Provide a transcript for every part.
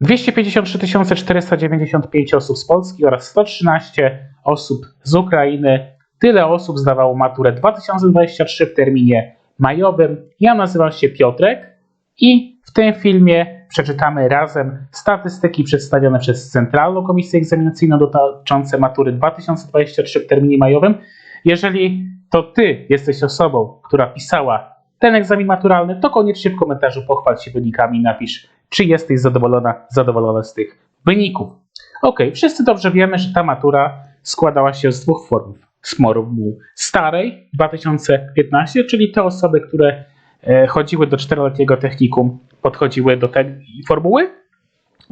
253 495 osób z Polski oraz 113 osób z Ukrainy. Tyle osób zdawało maturę 2023 w terminie majowym. Ja nazywam się Piotrek i w tym filmie przeczytamy razem statystyki przedstawione przez Centralną Komisję Egzaminacyjną dotyczące matury 2023 w terminie majowym. Jeżeli to Ty jesteś osobą, która pisała ten egzamin maturalny, to koniecznie w komentarzu pochwal się wynikami i napisz, czy jesteś zadowolona, zadowolona z tych wyników. Ok, wszyscy dobrze wiemy, że ta matura składała się z dwóch form. Z formuły starej 2015, czyli te osoby, które e, chodziły do czteroletniego technikum, podchodziły do tej formuły,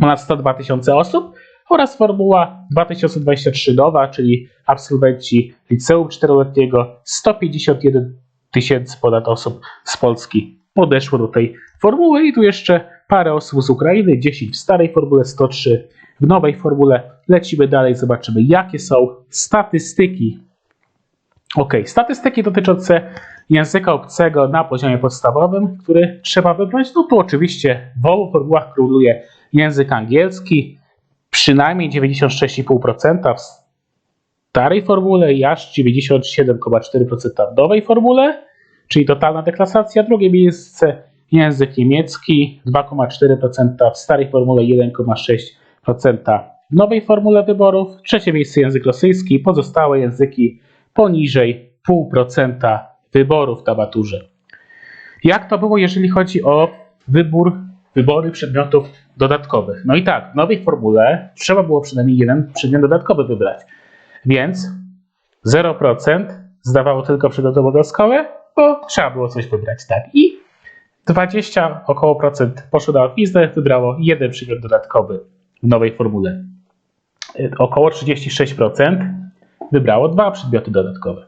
ponad 102 tysiące osób, oraz formuła 2023 nowa, czyli absolwenci liceum czteroletniego, 151 tysięcy ponad osób z Polski podeszło do tej formuły i tu jeszcze parę osób z Ukrainy, 10 w starej formule, 103 w nowej formule. Lecimy dalej, zobaczymy jakie są statystyki. Ok, statystyki dotyczące języka obcego na poziomie podstawowym, który trzeba wybrać. No tu oczywiście w obu formułach króluje język angielski, przynajmniej 96,5% w starej formule i aż 97,4% w nowej formule, czyli totalna deklasacja. Drugie miejsce język niemiecki 2,4% w starej formule 1,6% w nowej formule wyborów. Trzecie miejsce język rosyjski, pozostałe języki poniżej 0,5% wyborów na maturze. Jak to było, jeżeli chodzi o wybór, wybory przedmiotów dodatkowych? No i tak, w nowej formule trzeba było przynajmniej jeden przedmiot dodatkowy wybrać. Więc 0% zdawało tylko przedmiot obowiązkowy, bo trzeba było coś wybrać, tak. I 20 około procent poszło na łatwiznę, wybrało jeden przedmiot dodatkowy w nowej formule. Około 36% wybrało dwa przedmioty dodatkowe.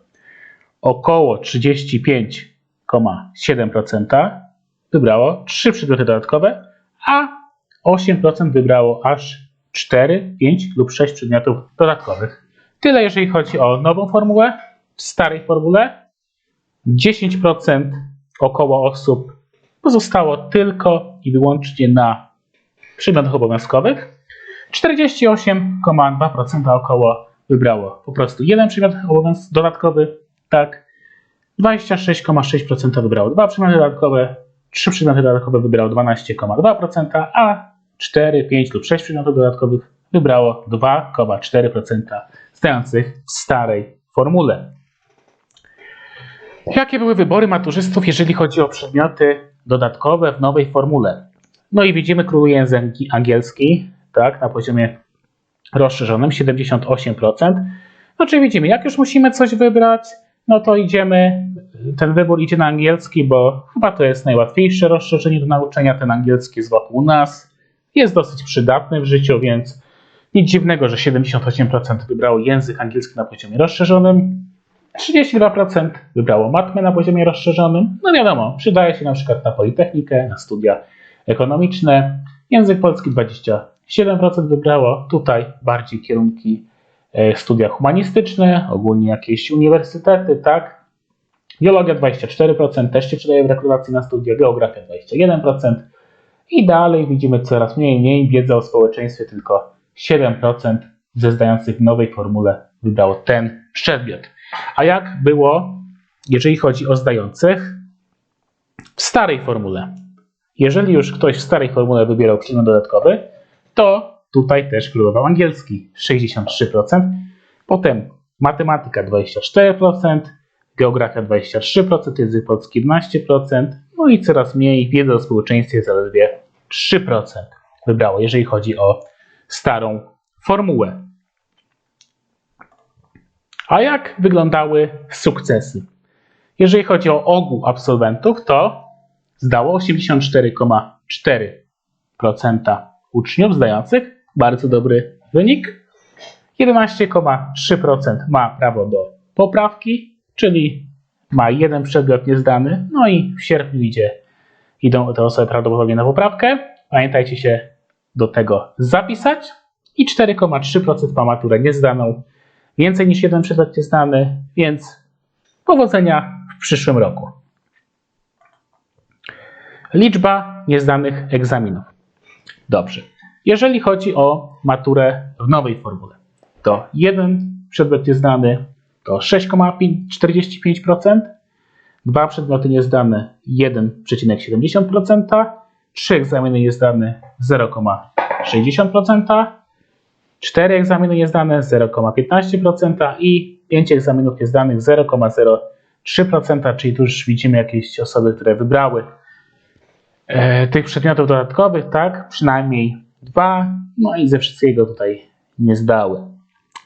Około 35,7% wybrało trzy przedmioty dodatkowe, a 8% wybrało aż 4, 5 lub 6 przedmiotów dodatkowych. Tyle jeżeli chodzi o nową formułę. W starej formule 10% około osób pozostało tylko i wyłącznie na przedmiotach obowiązkowych. 48,2% około wybrało po prostu jeden przedmiot obowiąz- dodatkowy, tak. 26,6% wybrało dwa przedmioty dodatkowe, trzy przedmioty dodatkowe wybrało 12,2%, a 4, 5 lub 6 przedmiotów dodatkowych wybrało 2,4% zdających w starej formule. Jakie były wybory maturzystów, jeżeli chodzi o przedmioty dodatkowe w nowej formule? No i widzimy, króluje język angielski, tak, na poziomie rozszerzonym 78%. No widzimy, jak już musimy coś wybrać, no to idziemy, ten wybór idzie na angielski, bo chyba to jest najłatwiejsze rozszerzenie do nauczenia. Ten angielski jest wokół nas, jest dosyć przydatny w życiu, więc nic dziwnego, że 78% wybrało język angielski na poziomie rozszerzonym. 32% wybrało matmę na poziomie rozszerzonym. No wiadomo, przydaje się na przykład na Politechnikę, na studia ekonomiczne. Język polski 27% wybrało. Tutaj bardziej kierunki e, studia humanistyczne, ogólnie jakieś uniwersytety, tak. Biologia 24%, też się przydaje w rekrutacji na studia. Geografia 21%. I dalej widzimy coraz mniej, mniej wiedza o społeczeństwie, tylko 7% ze zdających w nowej formule wybrało ten przedmiot. A jak było, jeżeli chodzi o zdających w starej formule? Jeżeli już ktoś w starej formule wybierał przedmiot dodatkowy, to tutaj też królował angielski 63%, potem matematyka 24%, geografia 23%, język polski 11%, no i coraz mniej wiedza o społeczeństwie zaledwie 3% wybrało, jeżeli chodzi o starą formułę. A jak wyglądały sukcesy? Jeżeli chodzi o ogół absolwentów, to zdało 84,4% uczniów zdających. Bardzo dobry wynik. 11,3% ma prawo do poprawki, czyli ma jeden przedmiot niezdany. No i w sierpniu idzie, idą te osoby prawdopodobnie na poprawkę. Pamiętajcie się do tego zapisać. I 4,3% ma maturę niezdaną. Więcej niż jeden przedmiot nieznany, więc powodzenia w przyszłym roku. Liczba niezdanych egzaminów. Dobrze. Jeżeli chodzi o maturę w nowej formule, to jeden przedmiot niezdany to 6,45%, dwa przedmioty niezdane 1,70%, trzy egzaminy niezdane 0,60%, cztery egzaminy niezdane 0,15% i pięć egzaminów niezdanych 0,03%, czyli tu już widzimy jakieś osoby, które wybrały e, tych przedmiotów dodatkowych, tak, przynajmniej dwa, no i ze wszystkiego tutaj nie zdały.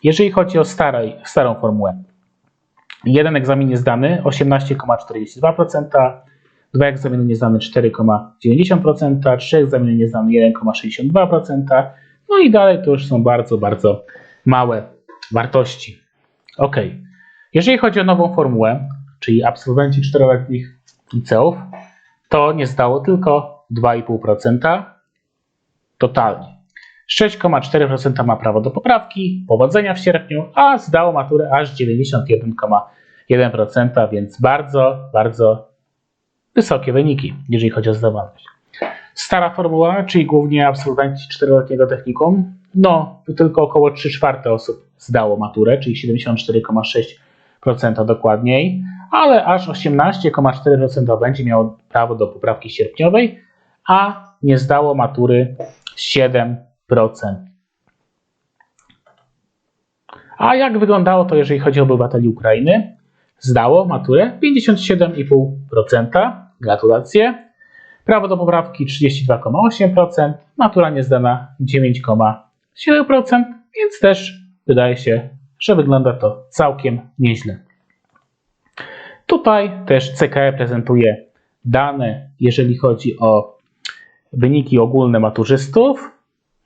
Jeżeli chodzi o starej, starą formułę, jeden egzamin niezdany 18,42%, dwa egzaminy niezdane 4,90%, trzy egzaminy niezdane 1,62%, no i dalej to już są bardzo, bardzo małe wartości. Ok. Jeżeli chodzi o nową formułę, czyli absolwenci czteroletnich liceów, to nie zdało tylko 2,5% totalnie. 6,4% ma prawo do poprawki, powodzenia w sierpniu, a zdało maturę aż 91,1%, więc bardzo, bardzo wysokie wyniki, jeżeli chodzi o zdawalność. Stara formuła, czyli głównie absolwenci 4-letniego technikum, no tylko około 3 czwarte osób zdało maturę, czyli 74,6% dokładniej, ale aż 18,4% będzie miało prawo do poprawki sierpniowej, a nie zdało matury 7%. A jak wyglądało to, jeżeli chodzi o obywateli Ukrainy? Zdało maturę 57,5%. Gratulacje. Prawo do poprawki 32,8%. Matura niezdana 9,7%. Więc też wydaje się, że wygląda to całkiem nieźle. Tutaj też CKE prezentuje dane, jeżeli chodzi o wyniki ogólne maturzystów.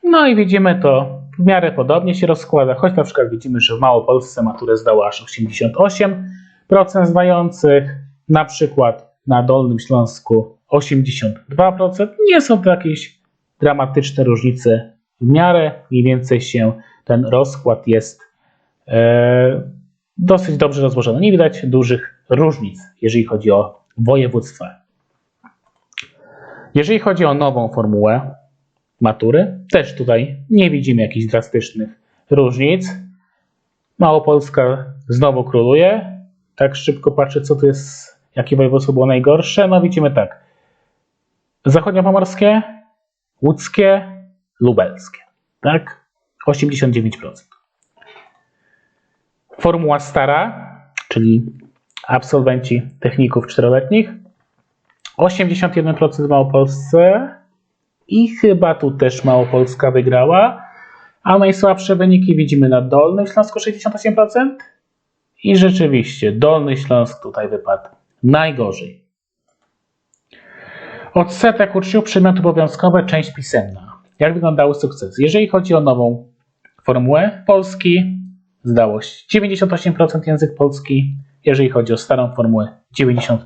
No i widzimy to w miarę podobnie się rozkłada, choć na przykład widzimy, że w Małopolsce maturę zdało aż 88% zdających, na przykład na Dolnym Śląsku 82%. Nie są to jakieś dramatyczne różnice, w miarę mniej więcej się ten rozkład jest e, dosyć dobrze rozłożony. Nie widać dużych różnic, jeżeli chodzi o województwa. Jeżeli chodzi o nową formułę matury, też tutaj nie widzimy jakichś drastycznych różnic. Małopolska znowu króluje. Tak szybko patrzę, co tu jest, jakie województwo było najgorsze. No widzimy tak. Zachodniopomorskie, łódzkie, lubelskie. Tak? 89%. Formuła stara, czyli absolwenci techników czteroletnich, 81% w Małopolsce i chyba tu też Małopolska wygrała, a najsłabsze wyniki widzimy na Dolnym Śląsku 68% i rzeczywiście Dolny Śląsk tutaj wypadł najgorzej. Odsetek uczniów przedmioty obowiązkowe, część pisemna. Jak wyglądały sukcesy? Jeżeli chodzi o nową formułę polski, zdało się 98% język polski, jeżeli chodzi o starą formułę 95%.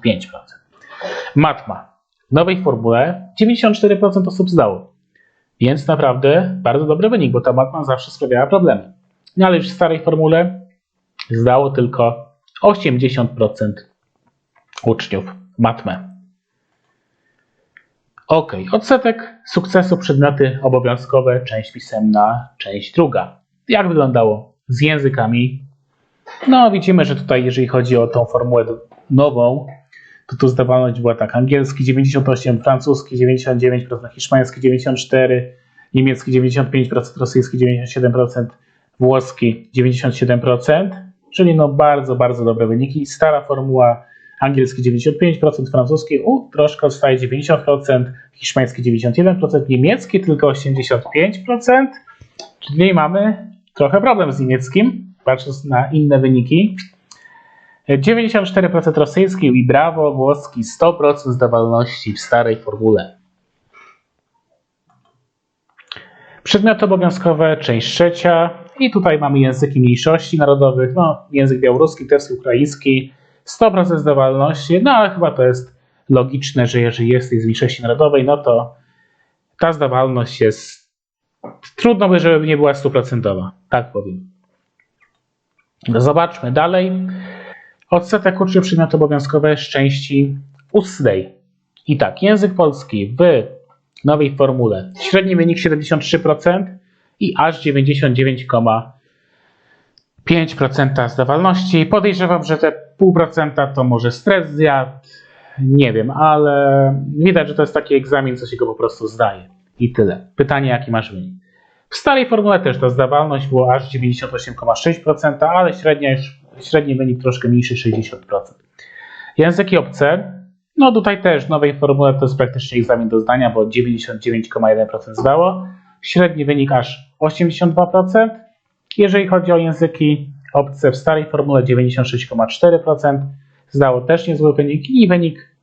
Matma. W nowej formule 94% osób zdało. Więc naprawdę bardzo dobry wynik, bo ta matma zawsze sprawiała problemy. No ale już w starej formule zdało tylko 80% uczniów matmę. Ok, odsetek sukcesu przedmioty obowiązkowe, część pisemna, część druga. Jak wyglądało z językami? No, widzimy, że tutaj, jeżeli chodzi o tą formułę nową, to tu zdawalność była tak, angielski 98, francuski 99%, hiszpański 94%, niemiecki 95%, rosyjski 97%, włoski 97%, czyli no bardzo, bardzo dobre wyniki. Stara formuła angielski 95%, francuski u, troszkę odstaje 90%, hiszpański 91%, niemiecki tylko 85%, czyli mamy trochę problem z niemieckim, patrząc na inne wyniki. 94% rosyjski i brawo, włoski 100% zdawalności w starej formule. Przedmioty obowiązkowe, część trzecia. I tutaj mamy języki mniejszości narodowych. No, język białoruski, też ukraiński. 100% zdawalności. No, ale chyba to jest logiczne, że jeżeli jesteś z mniejszości narodowej, no to ta zdawalność jest. Trudno by, żeby nie była stuprocentowa. Tak powiem. Zobaczmy dalej. Odsetek uczniów przedmioty obowiązkowe z części ósmej. I tak, język polski w nowej formule. Średni wynik 73% i aż 99,5% zdawalności. Podejrzewam, że te 0,5% to może stres zjadł, nie wiem, ale widać, że to jest taki egzamin, co się go po prostu zdaje. I tyle. Pytanie, jaki masz wynik. W starej formule też ta zdawalność była aż 98,6%, ale średnia już, średni wynik troszkę mniejszy 60%. Języki obce, no tutaj też w nowej formule to jest praktycznie egzamin do zdania, bo 99,1% zdało. Średni wynik aż 82%. Jeżeli chodzi o języki obce w starej formule 96,4%. Zdało też niezły wynik i wynik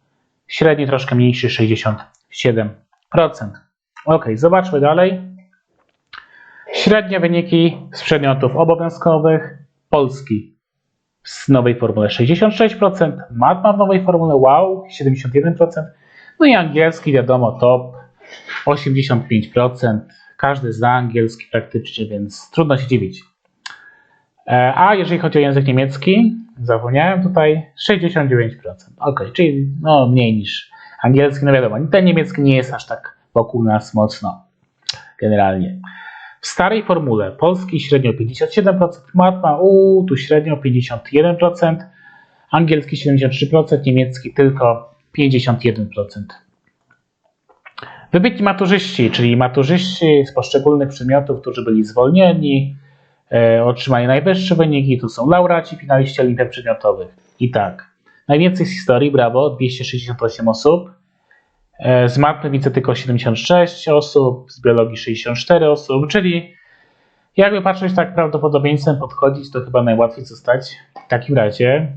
średni troszkę mniejszy 67%. Ok, zobaczmy dalej. Średnie wyniki z przedmiotów obowiązkowych. Polski w nowej formule 66%, matma w nowej formule wow 71%, no i angielski wiadomo top 85%. Każdy zna angielski praktycznie, więc trudno się dziwić. E, A jeżeli chodzi o język niemiecki, zapomniałem tutaj 69%. Ok, czyli no mniej niż angielski, no wiadomo, ten niemiecki nie jest aż tak wokół nas mocno generalnie. W starej formule polski średnio 57%, matma u tu średnio 51%, angielski 73%, niemiecki tylko 51%. Wybitni maturzyści, czyli maturzyści z poszczególnych przedmiotów, którzy byli zwolnieni, otrzymali najwyższe wyniki, tu są laureaci, finaliści olimpiad przedmiotowych. I tak, najwięcej z historii, brawo, 268 osób, e, z matmy widzę tylko 76 osób, z biologii 64 osób, czyli jakby patrzeć tak prawdopodobieństwem podchodzić, to chyba najłatwiej zostać w takim razie,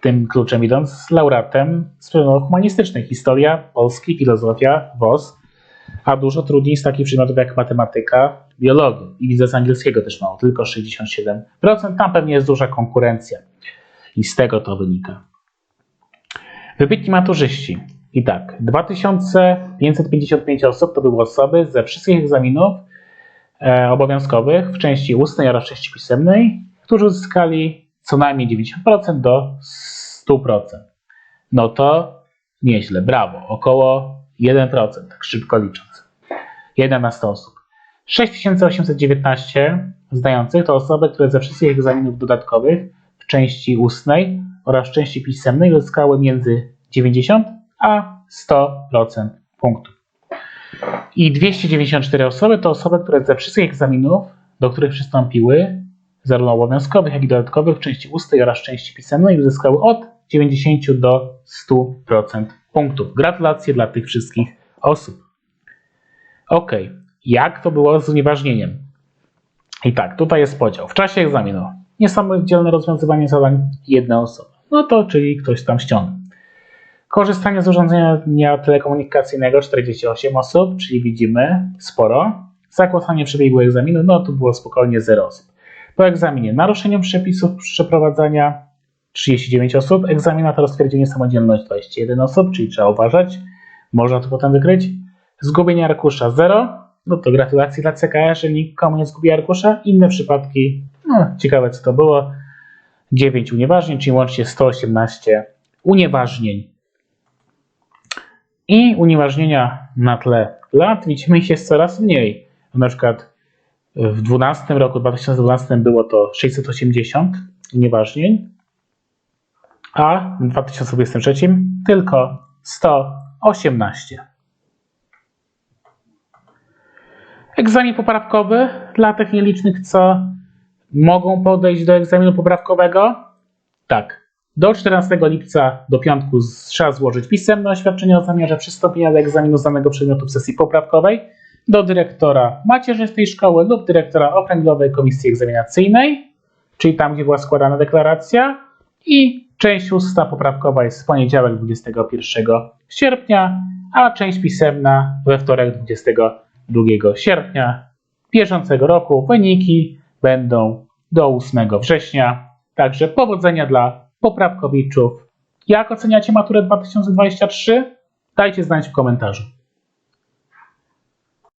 tym kluczem idąc, laureatem z przedmiotów humanistycznych. Historia, polski, filozofia, WOS, a dużo trudniej z takich przedmiotów jak matematyka, biologia. I widzę z angielskiego też mało, tylko 67%. Tam pewnie jest duża konkurencja i z tego to wynika. Wybitni maturzyści. I tak, 2555 osób to były osoby ze wszystkich egzaminów e, obowiązkowych w części ustnej oraz części pisemnej, którzy uzyskali co najmniej 90% do 100%. No to nieźle, brawo, około 1%, tak szybko licząc. 1 na 100 osób. 6819 zdających to osoby, które ze wszystkich egzaminów dodatkowych w części ustnej oraz w części pisemnej uzyskały między 90 a 100% punktów. I 294 osoby to osoby, które ze wszystkich egzaminów, do których przystąpiły, zarówno obowiązkowych, jak i dodatkowych w części ustnej oraz w części pisemnej uzyskały od 90 do 100% punktów. Gratulacje dla tych wszystkich osób. Ok, jak to było z unieważnieniem? I tak, tutaj jest podział. W czasie egzaminu niesamodzielne rozwiązywanie zadań jedna osoba. No to czyli ktoś tam ściąga. Korzystanie z urządzenia telekomunikacyjnego 48 osób, czyli widzimy sporo. Zakłosanie przebiegu egzaminu, no tu było spokojnie 0 osób. Po egzaminie naruszeniu przepisów przeprowadzania 39 osób, egzaminator stwierdził niesamodzielność 21 osób, czyli trzeba uważać, można to potem wykryć. Zgubienie arkusza 0, no to gratulacje dla CKR, że nikomu nie zgubi arkusza. Inne przypadki, no ciekawe co to było, 9 unieważnień, czyli łącznie 118 unieważnień. I unieważnienia na tle lat widzimy ich jest coraz mniej. Na przykład w 12 roku, 2012 było to 680 unieważnień, a w 2023 tylko 118. Egzamin poprawkowy dla tych nielicznych, co mogą podejść do egzaminu poprawkowego. Tak, do 14 lipca do piątku trzeba złożyć pisemne oświadczenie o zamiarze przystąpienia do egzaminu z danego przedmiotu w sesji poprawkowej do dyrektora macierzystej szkoły lub dyrektora okręgowej komisji egzaminacyjnej, czyli tam, gdzie była składana deklaracja. I część usta poprawkowa jest w poniedziałek 21 sierpnia, a część pisemna we wtorek 22 sierpnia bieżącego roku. Wyniki będą do 8 września. Także powodzenia dla poprawkowiczów. Jak oceniacie maturę 2023? Dajcie znać w komentarzu.